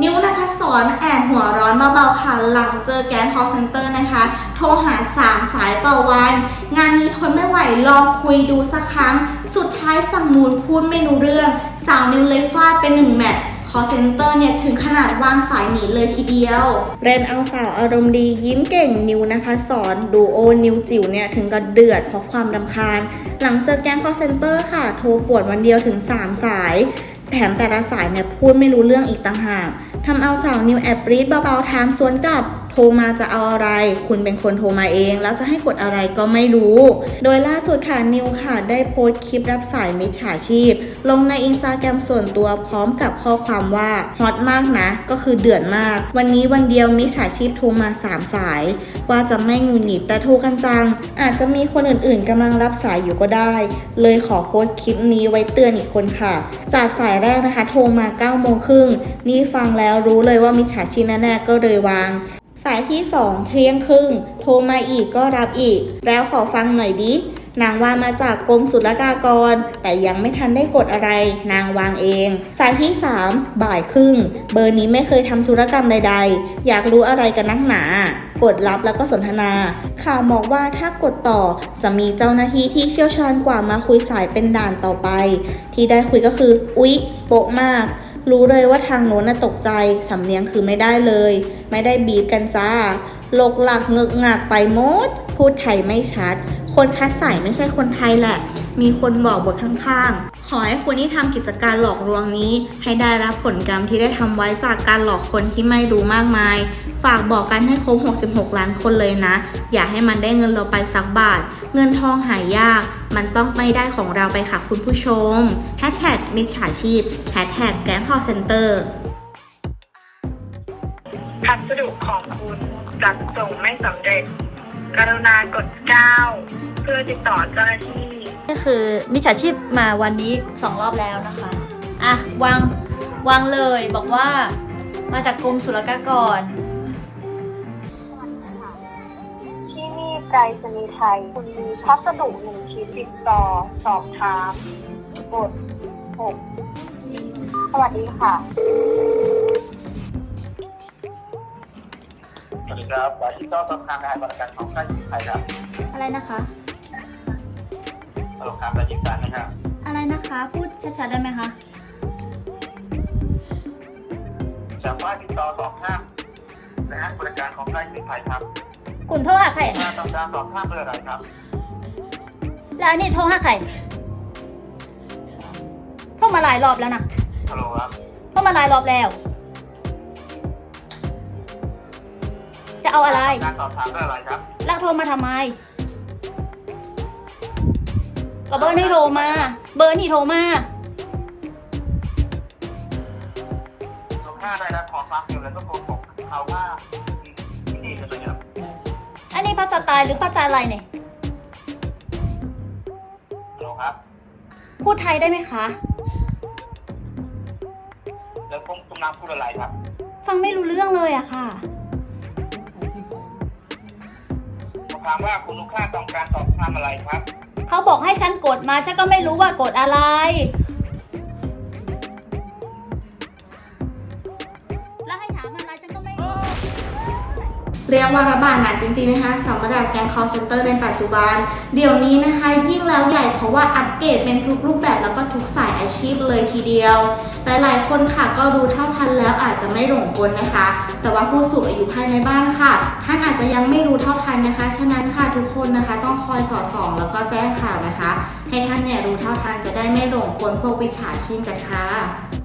นิ้วนภัสสรแอบหัวร้อนเบาๆค่ะ หลังเจอแก๊ง call center นะคะ โทรหา 3 สายต่อวัน งานนี้ทนไม่ไหวลองคุยดูสักครั้ง สุดท้ายฝั่งนู้นพูดไม่รู้เรื่อง สาวนิ้วเลยฟาดไปหนึ่งแมตช์ call center เนี่ยถึงขนาดวางสายหนีเลยทีเดียว เรนเอาสาวอารมณ์ดียิ้มเก่งนิวนภัสสรดูโอนิวจิ๋วเนี่ยถึงกับเดือดเพราะความรำคาญ หลังเจอแก๊ง call center ค่ะ โทรปวดวันเดียวถึง 3 สาย แถมแต่ละสายเนี่ยพูดไม่รู้เรื่องอีกต่างหากทำเอาสาวนิวแอบรีดเบาๆถามสวนกลับ โทรมาจะเอาอะไร คุณเป็นคนโทรมาเอง แล้วจะให้กดอะไรก็ไม่รู้ โดยล่าสุดค่ะนิวค่ะได้โพสต์คลิปรับสายมิจฉาชีพ ลงในอินสตาแกรมส่วนตัวพร้อมกับข้อความว่าฮอตมากนะ ก็คือเดือดมาก วันนี้วันเดียวมิจฉาชีพโทรมา 3 สาย ว่าจะไม่งุนหงิดแต่โทรกันจัง อาจจะมีคนอื่นๆกำลังรับสายอยู่ก็ได้ เลยขอโพสต์คลิปนี้ไว้เตือนอีกคนค่ะ จากสายแรกนะคะ โทรมา9โมงครึ่งนี่ฟังแล้วรู้เลยว่ามิจฉาชีพแน่ๆก็เลยวาง สายที่2เที่ยงครึ่ง โทรมาอีกก็รับอีก แล้วขอฟังหน่อยดินางว่ามาจากกรมศุลกากร แต่ยังไม่ทันได้กดอะไร นางวางเอง สายที่ 3 บ่ายครึ่ง เบอร์นี้ไม่เคยทำธุรกรรมใด ๆ อยากรู้อะไรกันนักหนา กดรับแล้วก็สนทนา ข่าวบอกว่าถ้ากดต่อจะมีเจ้าหน้าที่ที่เชี่ยวชาญกว่ามาคุยสายเป็นด่านต่อไป ที่ได้คุยก็คือ อุ๊ยโปะมาก รู้เลยว่าทางโน้นน่ะตกใจ สำเนียงคือไม่ได้เลย ไม่ได้บีบกันจ้าหลกหลักเงึกงักไปหมด พูดไทยไม่ชัด คนคัดสายไม่ใช่คนไทยแหละ มีคนบอกบทข้างๆ ขอให้คุณที่ทำกิจการหลอกลวงนี้ ให้ได้รับผลกรรมที่ได้ทำไว้จากการหลอกคนที่ไม่รู้มากมาย ฝากบอกกันให้ครบ 66 ล้านคนเลยนะ อย่าให้มันได้เงินเราไปสักบาท เงินทองหายาก มันต้องไม่ได้ของเราไปค่ะคุณผู้ชม Hashtag มิจฉาชีพ Hashtag แก๊ง call center พัสดุของคุณจัดส่งไม่สำเร็จ กรุณากด 9 เพื่อติดต่อเจ้าหน้าที่ ก็คือมิจฉาชีพมาวันนี้สองรอบแล้วนะคะอะวางวางเลยบอกว่ามาจากกรมศุลกากร ที่นี่ไกรสนีย์ไทย คุณมีพัสดุหนึ่งชิ้นติดต่อสอบถามกด6สวัสดีค่ะ สวัสดีครับบาชิโต้ต้นทางการบริการของค่ายสินไทยครับ อะไรนะคะ ฮัลโหลครับบาชิการนะครับ อะไรนะคะ พูดชัดๆได้ไหมคะ จากว่าติดต่อสอบถามนะฮะบริการของค่ายสินไทยครับกลุ่มโทรหาใครถ้าต้องการสอบถามเรื่องอะไรครับ แล้วอันนี้โทรหาใครโทรมาหลายรอบแล้วนะฮัลโหลครับ โทรมาหลายรอบแล้ว จะเอาอะไรต้องการสอบถามเรื่องอะไรครับ แล้วโทรมาทำไม ก็เบอร์นี่โทรมา เบอร์นี่โทรมาลูกค้าได้รับขอความเร็วและก็โกหกเขาว่าที่นี่จะเป็นครับอันนี้ภาษาใตายหรือภาษาอะไรเนี่ย ฮัลโหลครับ พูดไทยได้ไหมคะ แล้วผมกำลังพูดอะไรครับ ฟังไม่รู้เรื่องเลยอะค่ะ ผมถามว่าคุณลูกค้าต้องการสอบถามอะไรครับ เขาบอกให้ฉันกดมาฉันก็ไม่รู้ว่ากดอะไร เรียกว่าระบาดหนักจริงๆนะคะสำหรับแก๊ง call center ในปัจจุบัน เดี๋ยวนี้นะคะยิ่งแล้วใหญ่เพราะว่าอัปเกรดเป็นทุกรูปแบบแล้วก็ทุกสายอาชีพเลยทีเดียว หลายๆ คนค่ะก็รู้เท่าทันแล้วอาจจะไม่หลงกลนะคะ แต่ว่าผู้สูงอายุภายในบ้านค่ะ ท่านอาจจะยังไม่รู้เท่าทันนะคะ ฉะนั้นค่ะทุกคนนะคะต้องคอยสอดส่อง แล้วก็แจ้งข่าวนะคะ ให้ท่านเนี่ยรู้เท่าทันจะได้ไม่หลงกลพวกวิชาชีพกันค่ะ